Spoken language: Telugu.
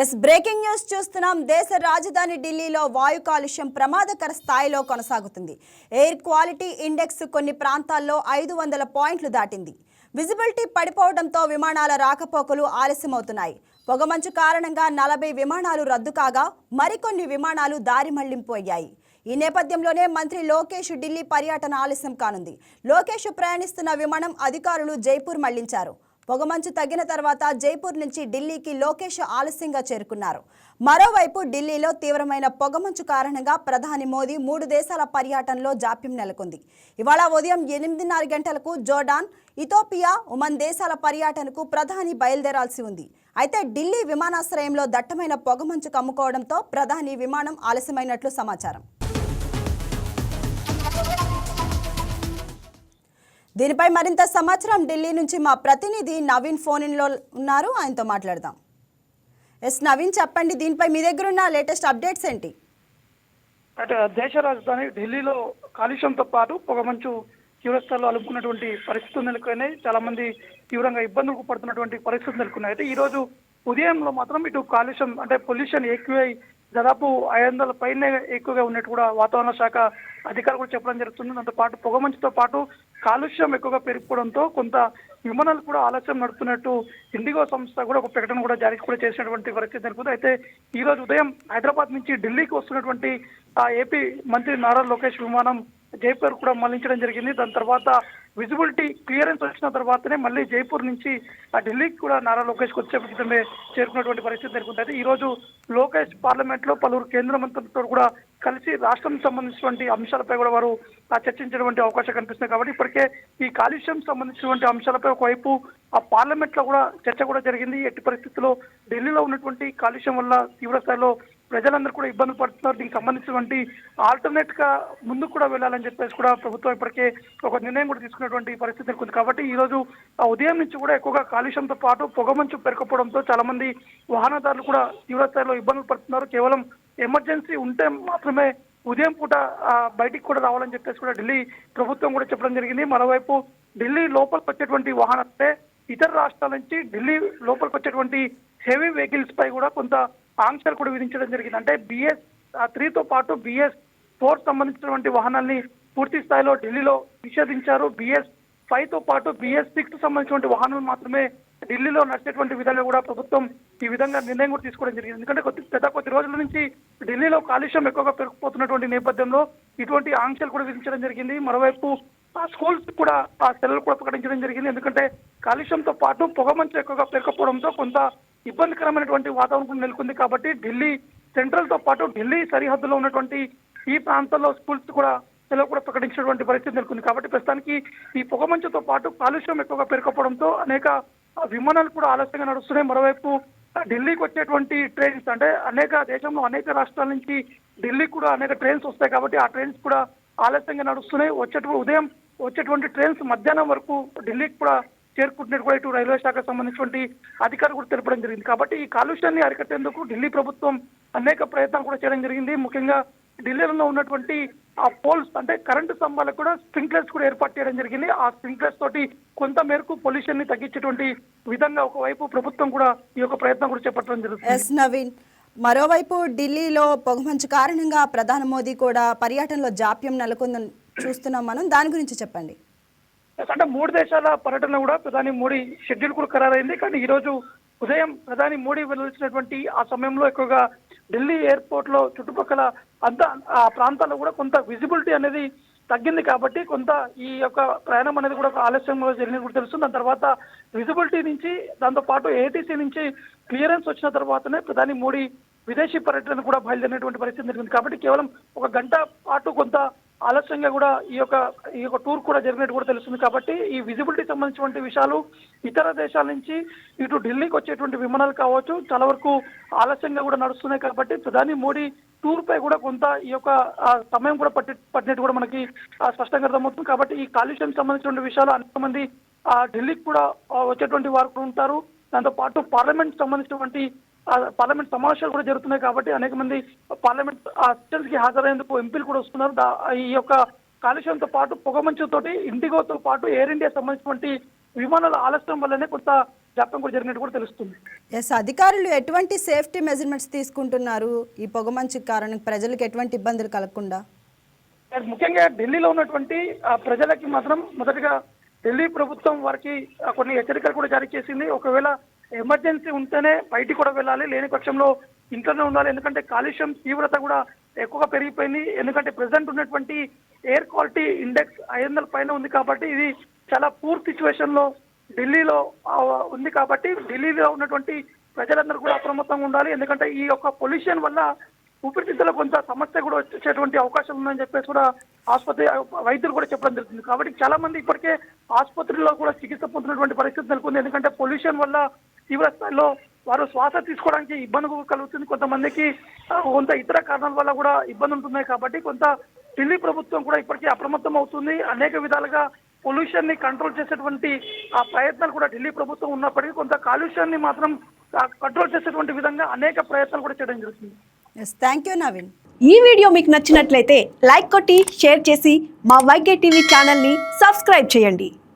ఎస్ బ్రేకింగ్ న్యూస్ చూస్తున్నాం. దేశ రాజధాని ఢిల్లీలో వాయు కాలుష్యం ప్రమాదకర స్థాయిలో కొనసాగుతుంది. ఎయిర్ క్వాలిటీ ఇండెక్స్ కొన్ని ప్రాంతాల్లో ఐదు వందల పాయింట్లు దాటింది. విజిబిలిటీ పడిపోవడంతో విమానాల రాకపోకలు ఆలస్యమవుతున్నాయి. పొగమంచు కారణంగా నలభై విమానాలు రద్దు కాగా మరికొన్ని విమానాలు దారి మళ్ళింపు అయ్యాయి. ఈ నేపథ్యంలోనే మంత్రి లోకేష్ ఢిల్లీ పర్యటన ఆలస్యం కానుంది. లోకేష్ ప్రయాణిస్తున్న విమానం అధికారులు జైపూర్ మళ్ళించారు. పొగమంచు తగ్గిన తర్వాత జైపూర్ నుంచి ఢిల్లీకి లోకేష్ ఆలస్యంగా చేరుకున్నారు. మరోవైపు ఢిల్లీలో తీవ్రమైన పొగమంచు కారణంగా ప్రధాని మోదీ మూడు దేశాల పర్యటనలో జాప్యం నెలకొంది. ఇవాళ ఉదయం ఎనిమిదిన్నర గంటలకు జోర్డాన్ ఇథోపియా ఉమన్ దేశాల పర్యటనకు ప్రధాని బయలుదేరాల్సి ఉంది. అయితే ఢిల్లీ విమానాశ్రయంలో దట్టమైన పొగమంచు కమ్ముకోవడంతో ప్రధాని విమానం ఆలస్యమైనట్లు సమాచారం. దీనిపై మరింత సమాచారం ఢిల్లీ నుంచి మా ప్రతినిధి నవీన్ ఫోన్ ఇన్లో ఉన్నారు. ఆయనతో మాట్లాడదాం. ఎస్ నవీన్ చెప్పండి దీనిపై మీ దగ్గర ఉన్న లేటెస్ట్ అప్డేట్స్ ఏంటి? అటు దేశ రాజధాని ఢిల్లీలో కాలుష్యంతో పాటు పొగమంచు తీవ్రస్థాయిలో అలుపుకున్నటువంటి పరిస్థితులు నెలకొన్నాయి. చాలా మంది తీవ్రంగా ఇబ్బందులకు పడుతున్నటువంటి పరిస్థితులు నెలకొన్నాయి. అయితే ఈ రోజు ఉదయంలో మాత్రం ఇటు కాలుష్యం అంటే పొల్యూషన్ ఎక్కువై దాదాపు ఐదు వందల పైనే ఎక్కువగా ఉన్నట్టు కూడా వాతావరణ శాఖ అధికారులు కూడా చెప్పడం జరుగుతుంది. దాంతో పాటు పొగమంచుతో పాటు కాలుష్యం ఎక్కువగా పెరిగిపోవడంతో కొంత విమానాలు కూడా ఆలస్యం నడుపుతున్నట్టు ఇండిగో సంస్థ కూడా ఒక ప్రకటన కూడా జారీ కూడా చేసినటువంటి పరిస్థితి జరుగుతుంది. అయితే ఈ రోజు ఉదయం హైదరాబాద్ నుంచి ఢిల్లీకి వస్తున్నటువంటి ఆ ఏపీ మంత్రి నారా లోకేష్ విమానం జైపూర్ కూడా మళ్ళించడం జరిగింది. దాని తర్వాత విజిబిలిటీ క్లియరెన్స్ వచ్చిన తర్వాతనే మళ్ళీ జైపూర్ నుంచి ఆ ఢిల్లీకి కూడా నారా లోకేష్ క్రితమే చేరుకున్నటువంటి పరిస్థితి నెలకొంది. ఈరోజు లోకేష్ పార్లమెంట్లో పలువురు కేంద్ర మంత్రులతో కూడా కలిసి రాష్ట్రం సంబంధించినటువంటి అంశాలపై కూడా వారు ఆ అవకాశం కనిపిస్తుంది. కాబట్టి ఇప్పటికే ఈ కాలుష్యం సంబంధించినటువంటి అంశాలపై ఒకవైపు ఆ పార్లమెంట్లో కూడా చర్చ కూడా జరిగింది. ఎట్టి పరిస్థితుల్లో ఢిల్లీలో ఉన్నటువంటి కాలుష్యం వల్ల తీవ్ర స్థాయిలో ప్రజలందరూ కూడా ఇబ్బంది పడుతున్నారు. దీనికి సంబంధించినటువంటి ఆల్టర్నేట్గా ముందుకు కూడా వెళ్ళాలని చెప్పేసి కూడా ప్రభుత్వం ఇప్పటికే ఒక నిర్ణయం కూడా తీసుకున్నటువంటి పరిస్థితి నెలకొంది. కాబట్టి ఈ రోజు ఆ ఉదయం నుంచి కూడా ఎక్కువగా కాలుష్యంతో పాటు పొగమంచు పెరగకపోవడంతో చాలా మంది వాహనదారులు కూడా తీవ్ర స్థాయిలో ఇబ్బందులు పడుతున్నారు. కేవలం ఎమర్జెన్సీ ఉంటే మాత్రమే ఉదయం పూట బయటికి కూడా రావాలని చెప్పేసి కూడా ఢిల్లీ ప్రభుత్వం కూడా చెప్పడం జరిగింది. మరోవైపు ఢిల్లీ లోపలికి వచ్చేటువంటి వాహనాలే ఇతర రాష్ట్రాల నుంచి ఢిల్లీ లోపలికి వచ్చేటువంటి హెవీ వెహికల్స్ పై కూడా కొంత ఆంక్షలు కూడా విధించడం జరిగింది. అంటే బిఎస్ త్రీతో పాటు బిఎస్ ఫోర్ సంబంధించినటువంటి వాహనాల్ని పూర్తి స్థాయిలో ఢిల్లీలో నిషేధించారు. బిఎస్ ఫైవ్తో పాటు బిఎస్ సిక్స్ సంబంధించినటువంటి వాహనాలు మాత్రమే ఢిల్లీలో నడిచేటువంటి విధాలు కూడా ప్రభుత్వం ఈ విధంగా నిర్ణయం కూడా తీసుకోవడం జరిగింది. ఎందుకంటే కొద్ది గత కొద్ది రోజుల నుంచి ఢిల్లీలో కాలుష్యం ఎక్కువగా పెరిగిపోతున్నటువంటి నేపథ్యంలో ఇటువంటి ఆంక్షలు కూడా విధించడం జరిగింది. మరోవైపు ఆ స్కూల్స్ కూడా ఆ సెలవులు కూడా ప్రకటించడం జరిగింది. ఎందుకంటే కాలుష్యంతో పాటు పొగమంచు ఎక్కువగా పెరగకపోవడంతో కొంత ఇబ్బందికరమైనటువంటి వాతావరణం కూడా నెలకొంది కాబట్టి ఢిల్లీ సెంట్రల్తో పాటు ఢిల్లీ సరిహద్దులో ఉన్నటువంటి ఈ ప్రాంతాల్లో స్కూల్స్ కూడా సెలవు కూడా ప్రకటించినటువంటి పరిస్థితి నెలకొంది కాబట్టి ప్రస్తుతానికి ఈ పొగమంచుతో పాటు కాలుష్యం ఎక్కువగా పెరగకపోవడంతో అనేక విమానాలు కూడా ఆలస్యంగా నడుస్తున్నాయి. మరోవైపు ఢిల్లీకి వచ్చేటువంటి ట్రైన్స్ అంటే అనేక దేశంలో అనేక రాష్ట్రాల నుంచి ఢిల్లీకి కూడా అనేక ట్రైన్స్ వస్తాయి కాబట్టి ఆ ట్రైన్స్ కూడా ఆలస్యంగా నడుస్తున్నాయి. వచ్చేటువంటి ఉదయం వచ్చేటువంటి ట్రైన్స్ మధ్యాహ్నం వరకు ఢిల్లీకి కూడా చేరుకుంటున్నట్టు కూడా ఇటు రైల్వే శాఖకు సంబంధించినటువంటి అధికారులు కూడా తెలపడం జరిగింది. కాబట్టి ఈ కాలుష్యాన్ని అరికట్టేందుకు ఢిల్లీ ప్రభుత్వం అనేక ప్రయత్నాలు కూడా చేయడం జరిగింది. ముఖ్యంగా ఢిల్లీలో ఉన్నటువంటి ఆ పోల్స్ అంటే కరెంటు స్తంభాలకు కూడా స్ప్రింక్లర్స్ కూడా ఏర్పాటు చేయడం జరిగింది. ఆ స్ప్రింక్లర్స్ తోటి కొంత మేరకు పొల్యూషన్ని తగ్గించేటువంటి విధంగా ఒకవైపు ప్రభుత్వం కూడా ఈ యొక్క ప్రయత్నం కూడా చేపట్టడం జరుగుతుంది. ఎస్ నవీన్. మరోవైపు ఢిల్లీలో పొగమంచు కారణంగా ప్రధాని మోదీ కూడా పర్యటనలో జాప్యం నెలకొందని చూస్తున్నాం మనం. దాని గురించి చెప్పండి. అంటే మూడు దేశాల పర్యటన కూడా ప్రధాని మోడీ షెడ్యూల్ కూడా ఖరారైంది. కానీ ఈ రోజు ఉదయం ప్రధాని మోడీ వెళ్ళవలసినటువంటి ఆ సమయంలో ఎక్కువగా ఢిల్లీ ఎయిర్పోర్ట్లో చుట్టుపక్కల అంత ఆ ప్రాంతాల్లో కూడా కొంత విజిబిలిటీ అనేది తగ్గింది కాబట్టి కొంత ఈ యొక్క ప్రయాణం అనేది కూడా ఆలస్యంగా జరిగింది కూడా తెలుసు దాని తర్వాత విజిబిలిటీ నుంచి దాంతో పాటు ఏటీసీ నుంచి క్లియరెన్స్ వచ్చిన తర్వాతనే ప్రధాని మోడీ విదేశీ పర్యటన కూడా బయలుదేరినటువంటి పరిస్థితి జరిగింది. కాబట్టి కేవలం ఒక గంట పాటు కొంత ఆలస్యంగా కూడా ఈ యొక్క ఈ యొక్క టూర్ కూడా జరిగినట్టు కూడా తెలుస్తుంది. కాబట్టి ఈ విజిబిలిటీ సంబంధించినటువంటి విషయాలు ఇతర దేశాల నుంచి ఇటు ఢిల్లీకి వచ్చేటువంటి విమానాలు కావచ్చు చాలా వరకు ఆలస్యంగా కూడా నడుస్తున్నాయి. కాబట్టి ప్రధాని మోడీ టూర్ పై కూడా కొంత ఈ యొక్క సమయం కూడా పట్టి పట్టినట్టు కూడా మనకి స్పష్టంగా అర్థమవుతుంది. కాబట్టి ఈ కాలుష్యం సంబంధించినటువంటి విషయాలు అనేక మంది ఆ, ఢిల్లీకి కూడా వచ్చేటువంటి వారు కూడా ఉంటారు. దాంతో పాటు పార్లమెంట్ సంబంధించినటువంటి పార్లమెంట్ సమావేశాలు కూడా జరుగుతున్నాయి కాబట్టి అనేక మంది పార్లమెంట్ అసిస్టెంట్స్కి హాజరయ్యేందుకు ఎంపీలు కూడా వస్తున్నారు. ఈ యొక్క కాలుష్యంతో పాటు పొగమంచుతోటి ఇండిగోతో పాటు ఎయిర్ ఇండియా సంబంధించినటువంటి విమానాల ఆలస్యం వల్లనే కొంత జాప్యం కూడా జరిగినట్టు కూడా తెలుస్తుంది. ఎస్ అధికారులు ఎటువంటి సేఫ్టీ మెజర్మెంట్స్ తీసుకుంటున్నారు? ఈ పొగమంచు కారణం ప్రజలకు ఎటువంటి ఇబ్బందులు కలగకుండా? ముఖ్యంగా ఢిల్లీలో ఉన్నటువంటి ఆ, ప్రజలకి మాత్రం మొదటగా ఢిల్లీ ప్రభుత్వం వారికి కొన్ని హెచ్చరికలు కూడా జారీ చేసింది. ఒకవేళ ఎమర్జెన్సీ ఉంటేనే బయటికి కూడా వెళ్ళాలి లేని పక్షంలో ఇంట్లోనే ఉండాలి. ఎందుకంటే కాలుష్యం తీవ్రత కూడా ఎక్కువగా పెరిగిపోయింది. ఎందుకంటే ప్రజెంట్ ఉన్నటువంటి ఎయిర్ క్వాలిటీ ఇండెక్స్ ఐదు వందల పైన ఉంది కాబట్టి ఇది చాలా పూర్ సిచ్యువేషన్లో ఢిల్లీలో ఉంది కాబట్టి ఢిల్లీలో ఉన్నటువంటి ప్రజలందరూ కూడా అప్రమత్తంగా ఉండాలి. ఎందుకంటే ఈ యొక్క పొల్యూషన్ వల్ల ఊపిరితిత్తుల కొంత సమస్య కూడా వచ్చేటువంటి అవకాశం ఉందని చెప్పేసి కూడా ఆసుపత్రి వైద్యులు కూడా చెప్పడం జరుగుతుంది. కాబట్టి చాలా మంది ఇప్పటికే ఆసుపత్రిలో కూడా చికిత్స పొందుతున్నటువంటి పరిస్థితి నెలకొంది. ఎందుకంటే పొల్యూషన్ వల్ల తీవ్ర స్థాయిలో వారు శ్వాస తీసుకోవడానికి ఇబ్బంది కలుగుతుంది కొంతమందికి. కొంత ఇతర కారణాల వల్ల కూడా ఇబ్బంది ఉంటున్నాయి కాబట్టి కొంత ఢిల్లీ ప్రభుత్వం కూడా ఇప్పటికీ అప్రమత్తం అవుతుంది. అనేక విధాలుగా పొల్యూషన్ని కంట్రోల్ చేసేటువంటి ఆ ప్రయత్నాలు కూడా ఢిల్లీ ప్రభుత్వం ఉన్నప్పటికీ కొంత కాలుష్యాన్ని మాత్రం కంట్రోల్ చేసేటువంటి విధంగా అనేక ప్రయత్నాలు కూడా చేయడం జరుగుతుంది. ఎస్ థ్యాంక్ యూ నవీన్ ఈ వీడియో మీకు నచ్చినట్లయితే లైక్ కొట్టి షేర్ చేసి మా వైకే టీవీ ఛానల్ని సబ్స్క్రైబ్ చేయండి.